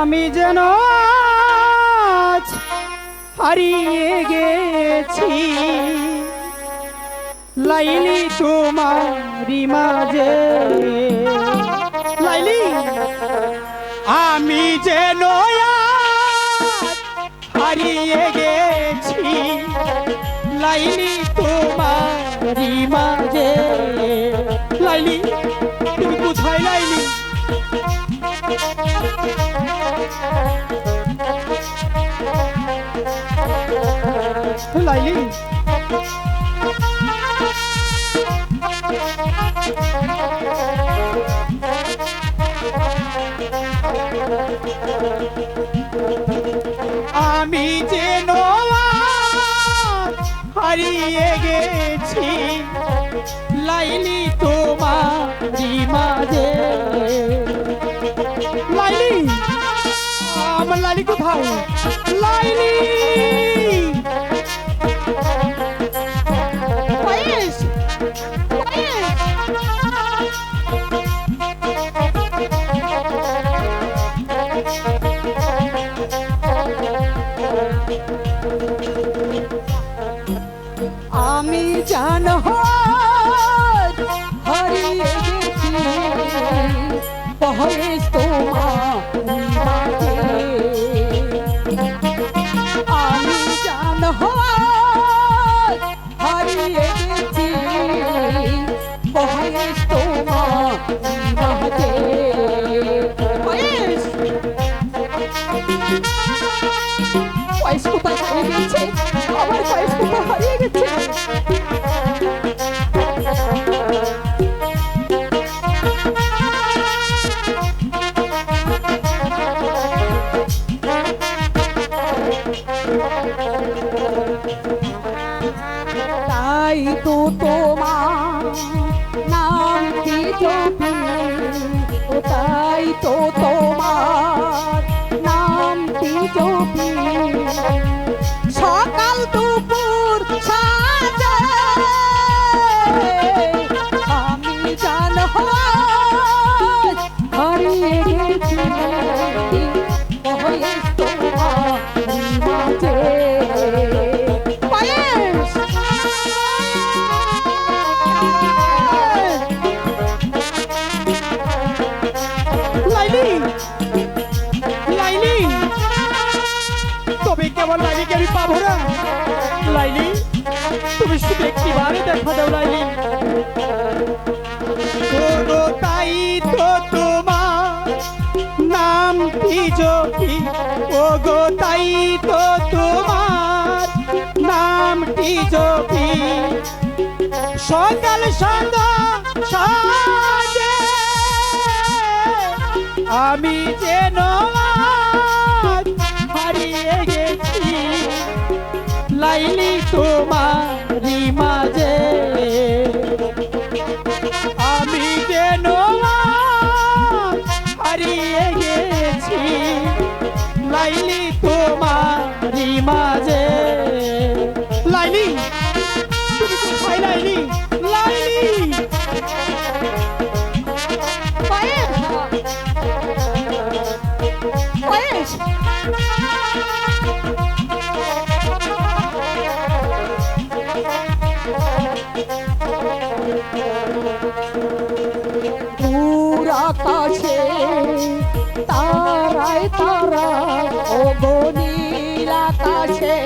আমি যেন আজ হারিয়ে গেছি। লাইলি তোমারি মাঝে। লাইলি তোমারি মাঝে। লাইলি তুমি কোথায় লাইলি। লাইলি। হারিয়ে গেছি। লাইলি তোমার মাঝে লাইলি আমার লাইলি কোথায়? লাইলি জানো হারিয়ে গেছি পহরেশ তোমার তাই তো তোমার কেমন লাইলিকে আমি পাবো না। লাইলি, তুমি শুধু একটিবারে দেখা দাও লাইলি। তাই তো তোমার নাম জপি ও গো তাই তো তোমার নামটি জপি সকাল সন্ধ্যা আমি যেন লাইলি তোমারি তারায় তারা ও গো নীল আকাশে।